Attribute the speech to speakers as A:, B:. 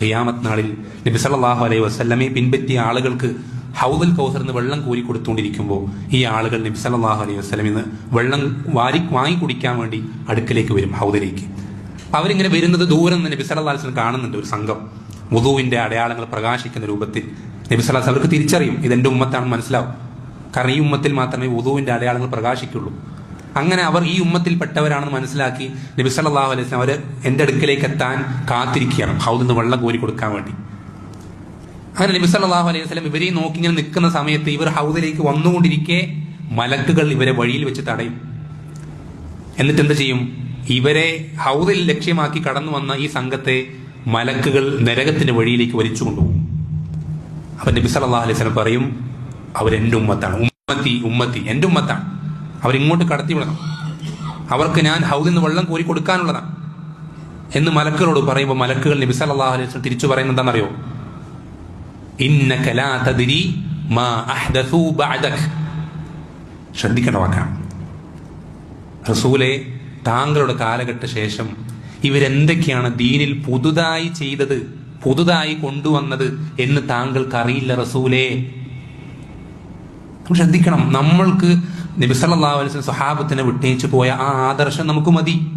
A: ഖിയാമത്ത് നാളിൽ നബി സല്ലല്ലാഹു അലൈഹി വസല്ലമയെ പിൻപറ്റിയ ആളുകൾക്ക് ഹൗദൽ കൗസർ എന്ന് വെള്ളം കോരി കൊടുത്തുകൊണ്ടിരിക്കുമ്പോൾ ഈ ആളുകൾ നബി സല്ലല്ലാഹു അലൈഹി വസല്ലമിൽ നിന്ന് വെള്ളം വാരി വാങ്ങി കുടിക്കാൻ വേണ്ടി അടുക്കലേക്ക് വരും ഹൗദിലേക്ക്. അവരിങ്ങനെ വരുന്നത് ദൂരം നിന്ന് നബി സല്ലല്ലാഹു അലൈഹി വസല്ലം കാണുന്നുണ്ട് ഒരു സംഘം. വുദുവിന്റെ അടയാളങ്ങൾ പ്രകാശിക്കുന്ന രൂപത്തിൽ. നബി വസല്ലം അവർക്ക് തിരിച്ചറിയും. ഇതെന്റെ ഉമ്മത്താണെന്ന് മനസ്സിലാവും. കാരണം ഈ ഉമ്മത്തിൽ മാത്രമേ വുദുവിന്റെ അടയാളങ്ങൾ പ്രകാശിക്കുള്ളൂ. അങ്ങനെ അവർ ഈ ഉമ്മത്തിൽപ്പെട്ടവരാണെന്ന് മനസ്സിലാക്കി നബി സല്ലല്ലാഹു അലൈഹി വസല്ലം അവർ എന്റെ അടുക്കലേക്ക് എത്താൻ കാത്തിരിക്കുകയാണ്. ഹൗദിൽ വെള്ളം കോരി കൊടുക്കാൻ വേണ്ടി. അങ്ങനെ നബി സല്ലല്ലാഹു അലൈഹി വസല്ലം ഇവരെ നോക്കി ഇങ്ങനെ നിൽക്കുന്ന സമയത്ത് ഇവർ ഹൗദിലേക്ക് വന്നുകൊണ്ടിരിക്കെ മലക്കുകൾ ഇവരെ വഴിയിൽ വെച്ച് തടയും. എന്നിട്ട് എന്ത് ചെയ്യും? ഇവരെ ഹൗദിൽ ലക്ഷ്യമാക്കി കടന്നു വന്ന ഈ സംഘത്തെ മലക്കുകൾ നരകത്തിന്റെ വഴിയിലേക്ക് വലിച്ചു കൊണ്ടുപോകും. അപ്പൊ നബി അലൈഹി വസല്ലം പറയും അവരെന്റെ ഉമ്മത്താണ്. ഉമ്മത്തി ഉമ്മത്തി എന്റെ ഉമ്മത്താണ്. അവരിങ്ങോട്ട് കടത്തി വിടണം. അവർക്ക് ഞാൻ ഹൗദിൽ നിന്ന് വെള്ളം കോരി കൊടുക്കാനുള്ളതാണ്. എന്ന് മലക്കുകളോട് പറയുമ്പോൾ മലക്കുകൾ നബി സല്ലല്ലാഹു അലൈഹി തിരിച്ചു പറയുന്നത് എന്താണെന്നറിയോ? ശ്രദ്ധിക്കേണ്ട വാക്കാണ്. റസൂലെ താങ്കളുടെ കാലഘട്ട ശേഷം ഇവരെന്തൊക്കെയാണ് ദീനിൽ പുതുതായി ചെയ്തത് പുതുതായി കൊണ്ടുവന്നത് എന്ന് താങ്കൾക്ക് അറിയില്ല റസൂലേ ശ്രദ്ധിക്കണം. നമ്മൾക്ക് നബി സല്ലല്ലാഹു അലൈഹി വസല്ലം സ്വഹാബത്തിനെ വിട്ടേച്ചു പോയ ആ ആദർശം നമുക്ക് മതി.